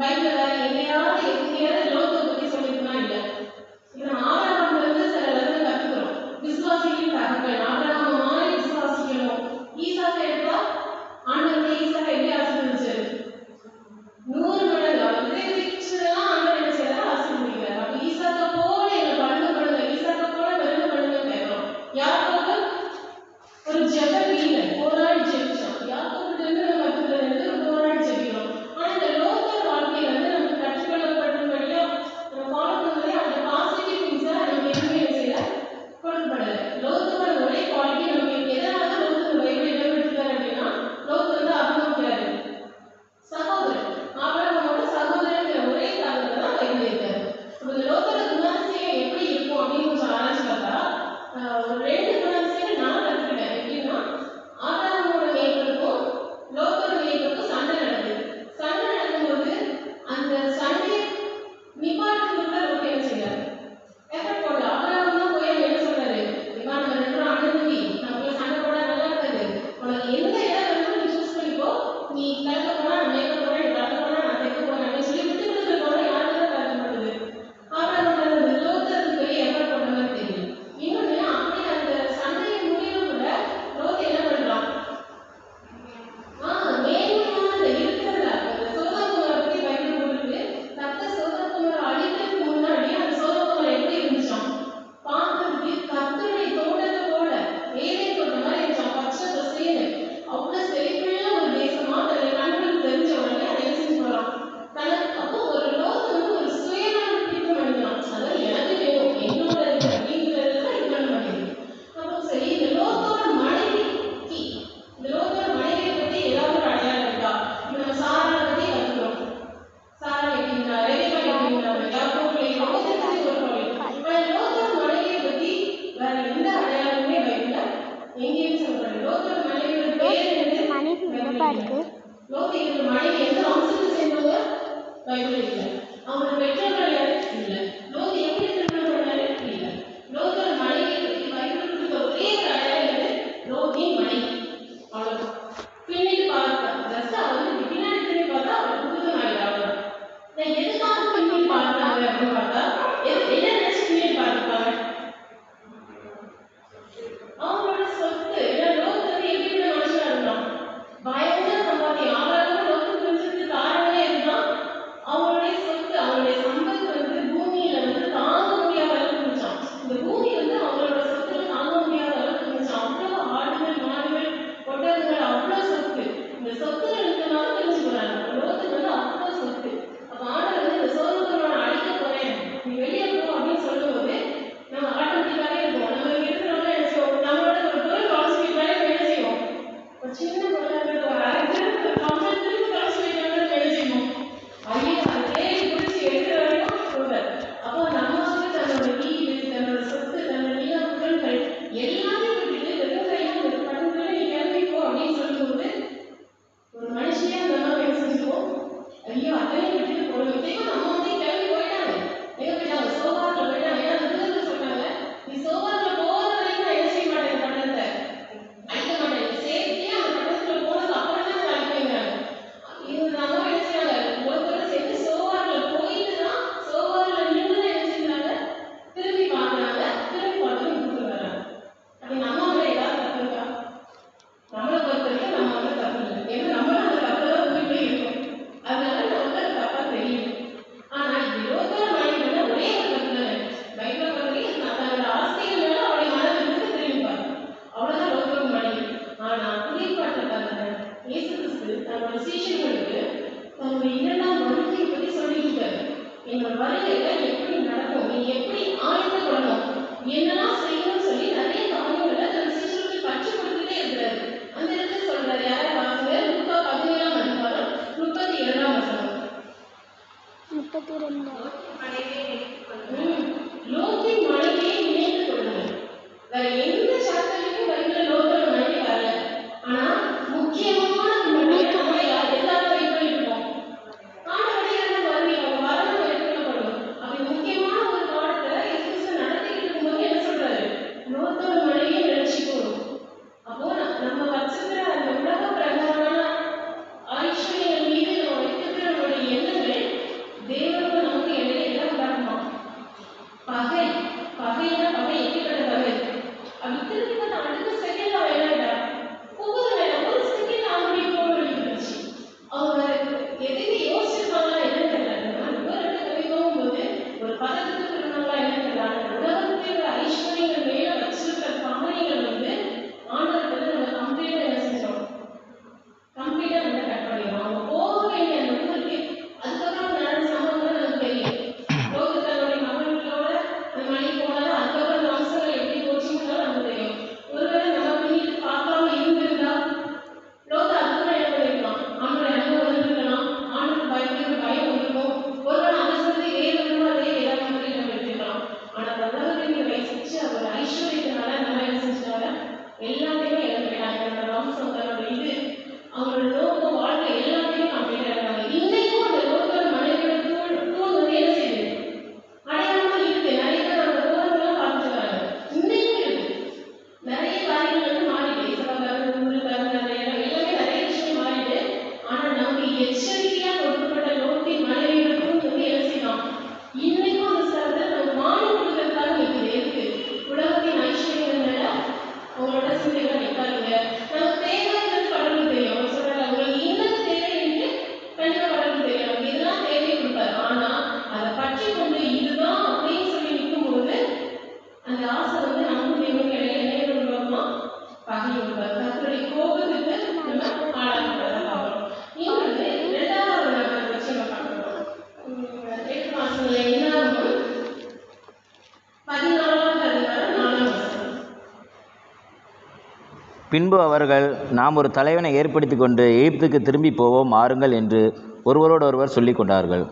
美女，你好。படிக்கிற நோக்கம் நம்ம வரல. ஆனா முக்கியமான பின்பு அவர்கள் நாம் ஒரு தலைவனை ஏற்படுத்தி கொண்டு எகிப்துக்கு திரும்பி போவோம் வாருங்கள் என்று ஒருவரோடொருவர் சொல்லிக் கொண்டார்கள்.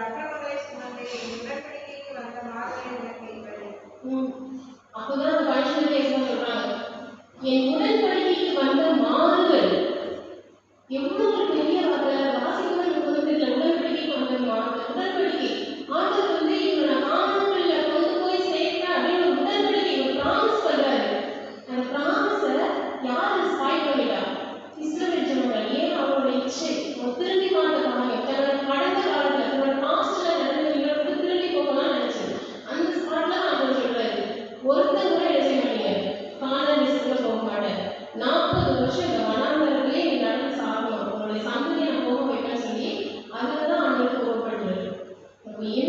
அக்கிரமங்களை அப்பதான் பரிசுத்த என் உடன்படிக்கைக்கு வந்த மாறுதல் எவ்வளவு tranquilo.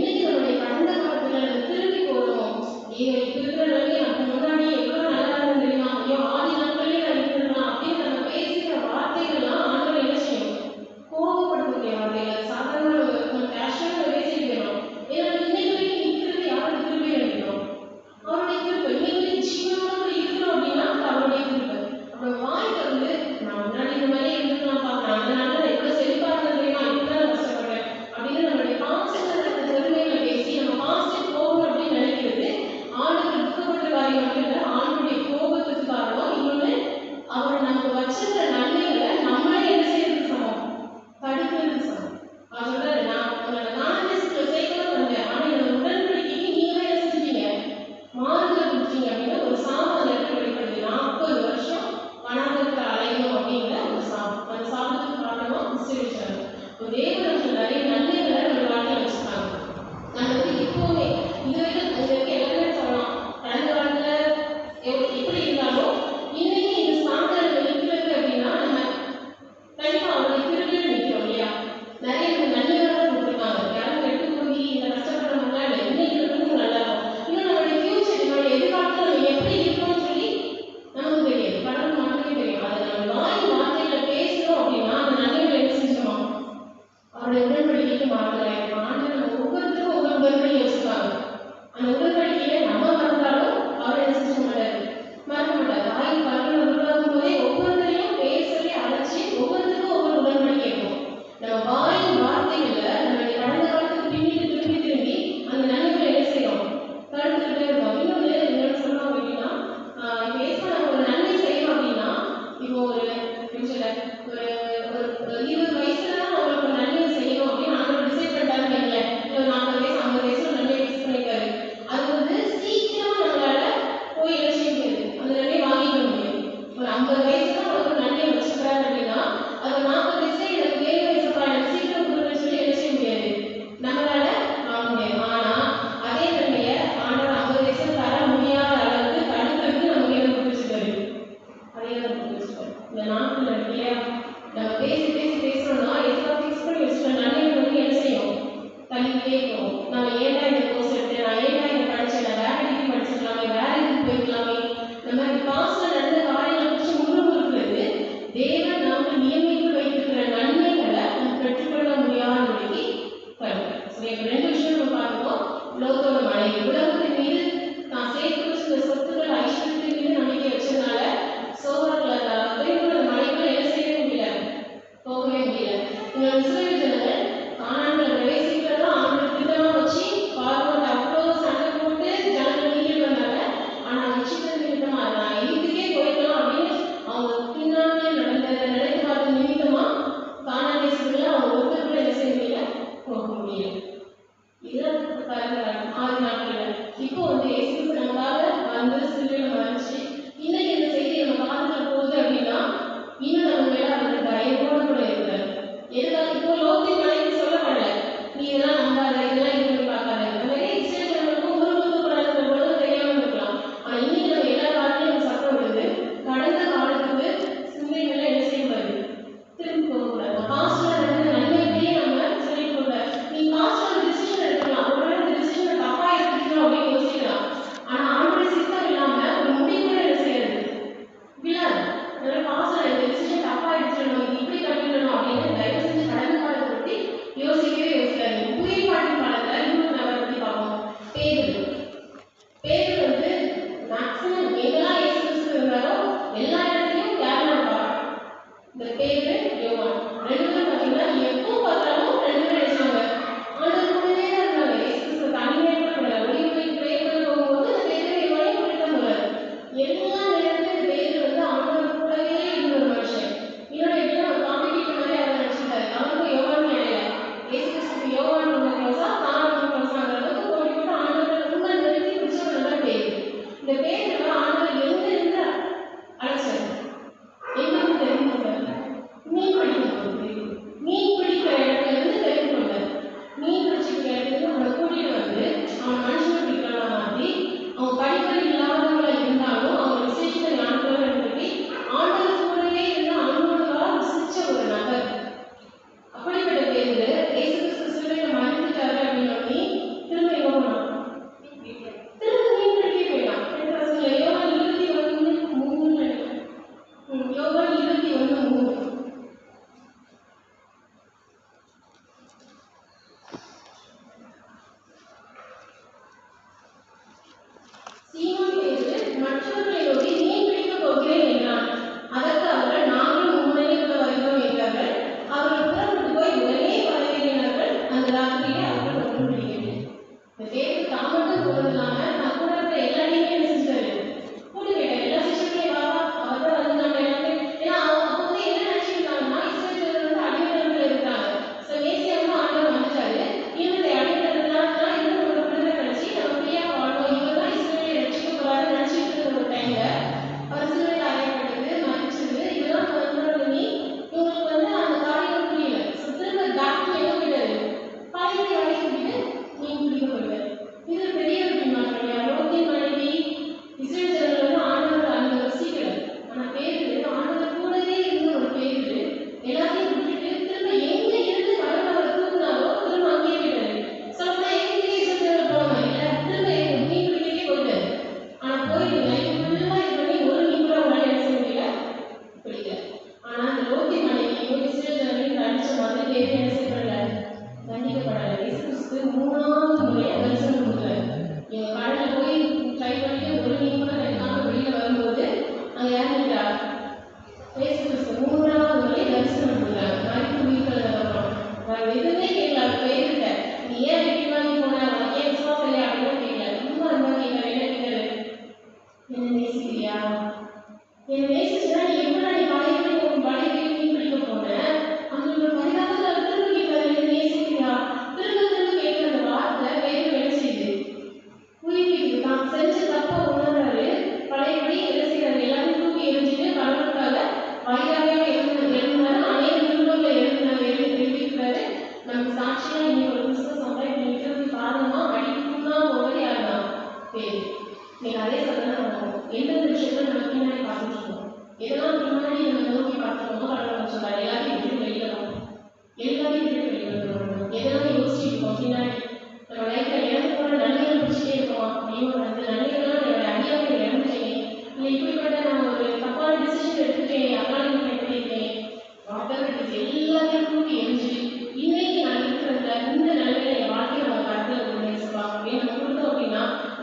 ஒரு பாசம் சின்ன தப்பாயிடுச்சு நம்ம இப்படி கட்டிடணும் அப்படின்னு தயவு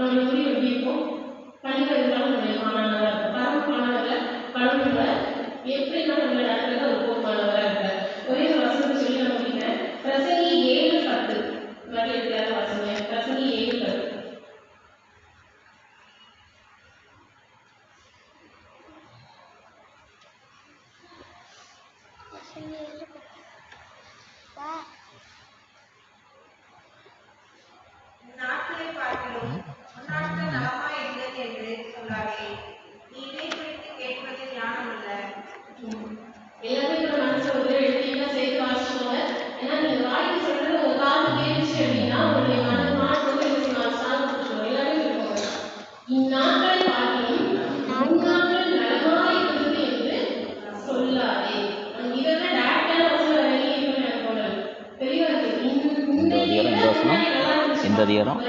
நம்மளுடைய உயிர் எப்படி இருக்கும். படிக்கிறதுனால dieron.